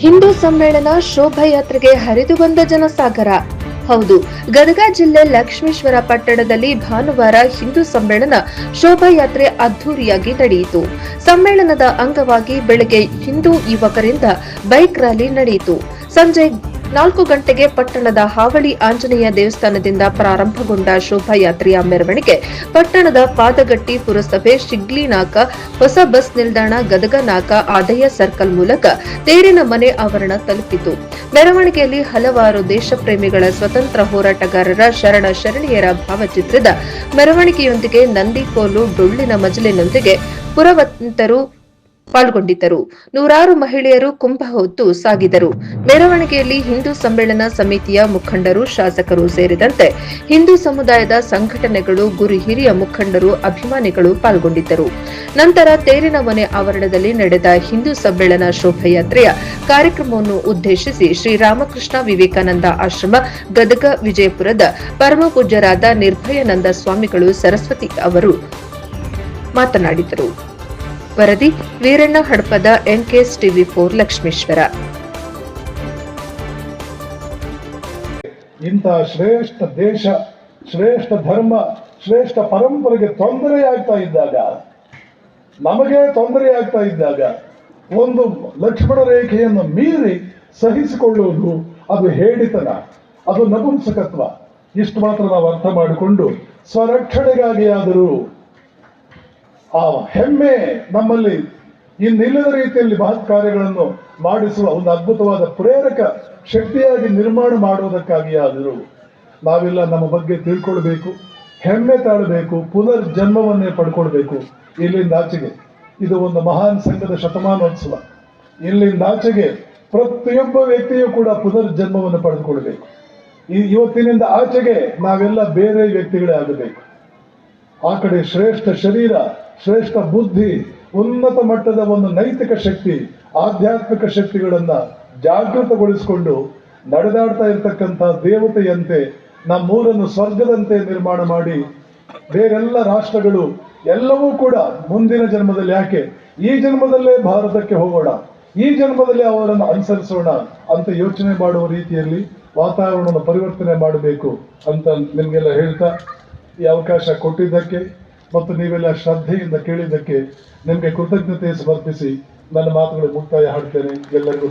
ಹಿಂದೂ ಸಮ್ಮೇಳನ ಶೋಭಾಯಾತ್ರೆಗೆ ಹರಿದು ಬಂದ ಜನಸಾಗರ. ಹೌದು, ಗದಗ ಜಿಲ್ಲೆ ಲಕ್ಷ್ಮೇಶ್ವರ ಪಟ್ಟಣದಲ್ಲಿ ಭಾನುವಾರ ಹಿಂದೂ ಸಮ್ಮೇಳನ ಶೋಭಾಯಾತ್ರೆ ಅದ್ದೂರಿಯಾಗಿ ನಡೆಯಿತು. ಸಮ್ಮೇಳನದ ಅಂಗವಾಗಿ ಬೆಳಗ್ಗೆ ಹಿಂದೂ ಯುವಕರಿಂದ ಬೈಕ್ ರ್ಯಾಲಿ ನಡೆಯಿತು. ಸಂಜೆ ನಾಲ್ಕು ಗಂಟೆಗೆ ಪಟ್ಟಣದ ಹಾವಳಿ ಆಂಜನೇಯ ದೇವಸ್ಥಾನದಿಂದ ಪ್ರಾರಂಭಗೊಂಡ ಶೋಭಾಯಾತ್ರೆಯ ಮೆರವಣಿಗೆ, ಪಟ್ಟಣದ ಪಾದಗಟ್ಟಿ ಪುರಸಭೆ ಶಿಗ್ಲಿನಾಕ, ಹೊಸ ಬಸ್ ನಿಲ್ದಾಣ ಗದಗನಾಕ ಆದಯ ಸರ್ಕಲ್ ಮೂಲಕ ತೇರಿನ ಮನೆ ಆವರಣ ತಲುಪಿತು. ಮೆರವಣಿಗೆಯಲ್ಲಿ ಹಲವಾರು ದೇಶಪ್ರೇಮಿಗಳ ಸ್ವತಂತ್ರ ಹೋರಾಟಗಾರರ ಶರಣ ಶರಣಿಯರ ಭಾವಚಿತ್ರದ ಮೆರವಣಿಗೆಯೊಂದಿಗೆ ನಂದಿಕೋಲು ಡೊಳ್ಳಿನ ಮಜಲಿನೊಂದಿಗೆ ಪುರವಂತರು ಪಾಲ್ಗೊಂಡಿದ್ದರು. ನೂರಾರು ಮಹಿಳೆಯರು ಕುಂಭ ಹೊತ್ತು ಸಾಗಿದರು. ಮೆರವಣಿಗೆಯಲ್ಲಿ ಹಿಂದೂ ಸಮ್ಮೇಳನ ಸಮಿತಿಯ ಮುಖಂಡರು, ಶಾಸಕರು ಸೇರಿದಂತೆ ಹಿಂದೂ ಸಮುದಾಯದ ಸಂಘಟನೆಗಳು, ಗುರು ಹಿರಿಯ ಮುಖಂಡರು, ಅಭಿಮಾನಿಗಳು ಪಾಲ್ಗೊಂಡಿದ್ದರು. ನಂತರ ತೇರಿನ ಮನೆ ಆವರಣದಲ್ಲಿ ನಡೆದ ಹಿಂದೂ ಸಮ್ಮೇಳನ ಶೋಭಾಯಾತ್ರೆಯ ಕಾರ್ಯಕ್ರಮವನ್ನು ಉದ್ದೇಶಿಸಿ ಶ್ರೀರಾಮಕೃಷ್ಣ ವಿವೇಕಾನಂದ ಆಶ್ರಮ, ಗದಗ, ವಿಜಯಪುರದ ಪರಮ ಪೂಜ್ಯರಾದ ನಿರ್ಭಯಾನಂದ ಸ್ವಾಮಿಗಳು, ಸರಸ್ವತಿ ಅವರು ಮಾತನಾಡಿದರು. ವರದಿ Veeranna Hadapada NKS TV four Lakshmeshwar. ಇಂತಹ ಶ್ರೇಷ್ಠ ದೇಶ, ಶ್ರೇಷ್ಠ ಧರ್ಮ, ಶ್ರೇಷ್ಠ ಪರಂಪರೆಗೆ ತೊಂದರೆ ಆಗ್ತಾ ಇದ್ದಾಗ, ನಮಗೆ ತೊಂದರೆ ಆಗ್ತಾ ಇದ್ದಾಗ, ಒಂದು ಲಕ್ಷ್ಮಣ ರೇಖೆಯನ್ನು ಮೀರಿ ಸಹಿಸಿಕೊಳ್ಳುವುದು ಅದು ಹೇಳಿತನ, ಅದು ನಪುಂಸಕತ್ವ. ಇಷ್ಟು ಮಾತ್ರ ನಾವು ಅರ್ಥ ಮಾಡಿಕೊಂಡು ಸ್ವರಕ್ಷಣೆಗಾಗಿ ಆದರೂ ಆ ಹೆಮ್ಮೆ ನಮ್ಮಲ್ಲಿ ಇನ್ನಿಲ್ಲದ ರೀತಿಯಲ್ಲಿ ಮಹತ್ ಕಾರ್ಯಗಳನ್ನು ಮಾಡಿಸುವ ಒಂದು ಅದ್ಭುತವಾದ ಪ್ರೇರಕ ಶಕ್ತಿಯಾಗಿ ನಿರ್ಮಾಣ ಮಾಡುವುದಕ್ಕಾಗಿ ಆದರೂ ನಾವೆಲ್ಲ ನಮ್ಮ ಬಗ್ಗೆ ತಿಳ್ಕೊಳ್ಬೇಕು, ಹೆಮ್ಮೆ ತಾಳಬೇಕು ಪುನರ್ ಜನ್ಮವನ್ನೇ ಪಡ್ಕೊಳ್ಬೇಕು. ಇಲ್ಲಿಂದ ಆಚೆಗೆ ಇದು ಒಂದು ಮಹಾನ್ ಸಂಘದ ಶತಮಾನೋತ್ಸವ. ಇಲ್ಲಿಂದ ಆಚೆಗೆ ಪ್ರತಿಯೊಬ್ಬ ವ್ಯಕ್ತಿಯೂ ಕೂಡ ಪುನರ್ ಜನ್ಮವನ್ನು ಪಡೆದುಕೊಳ್ಬೇಕು ಈ ಇವತ್ತಿನಿಂದ ಆಚೆಗೆ ನಾವೆಲ್ಲ ಬೇರೆ ವ್ಯಕ್ತಿಗಳೇ ಆಗಬೇಕು. ಆ ಕಡೆ ಶ್ರೇಷ್ಠ ಶರೀರ ಶ್ರೇಷ್ಠ ಬುದ್ಧಿ, ಉನ್ನತ ಮಟ್ಟದ ಒಂದು ನೈತಿಕ ಶಕ್ತಿ, ಆಧ್ಯಾತ್ಮಿಕ ಶಕ್ತಿಗಳನ್ನು ಜಾಗೃತಗೊಳಿಸಿಕೊಂಡು ನಡೆದಾಡ್ತಾ ಇರತಕ್ಕಂಥ ದೇವತೆಯಂತೆ ನಮ್ಮೂರನ್ನು ಸ್ವರ್ಗದಂತೆ ನಿರ್ಮಾಣ ಮಾಡಿ ಬೇರೆಲ್ಲ ರಾಷ್ಟ್ರಗಳು ಎಲ್ಲವೂ ಕೂಡ ಮುಂದಿನ ಜನ್ಮದಲ್ಲಿ ಯಾಕೆ? ಈ ಜನ್ಮದಲ್ಲೇ ಭಾರತಕ್ಕೆ ಹೋಗೋಣ, ಈ ಜನ್ಮದಲ್ಲಿ ಅವರನ್ನು ಅನುಸರಿಸೋಣ ಅಂತ ಯೋಚನೆ ಮಾಡುವ ರೀತಿಯಲ್ಲಿ ವಾತಾವರಣವನ್ನು ಪರಿವರ್ತನೆ ಮಾಡಬೇಕು ಅಂತ ನಿಮಗೆಲ್ಲ ಹೇಳ್ತಾ ಈ ಅವಕಾಶ ಕೊಟ್ಟಿದ್ದಕ್ಕೆ ಮತ್ತು ನೀವೆಲ್ಲ ಶ್ರದ್ಧೆಯಿಂದ ಕೇಳಿದ್ದಕ್ಕೆ ನಿಮಗೆ ಕೃತಜ್ಞತೆ ಸಮರ್ಪಿಸಿ ನನ್ನ ಮಾತುಗಳು ಮುಕ್ತಾಯ ಹಾಡ್ತೇನೆ. ಎಲ್ಲರಿಗೂ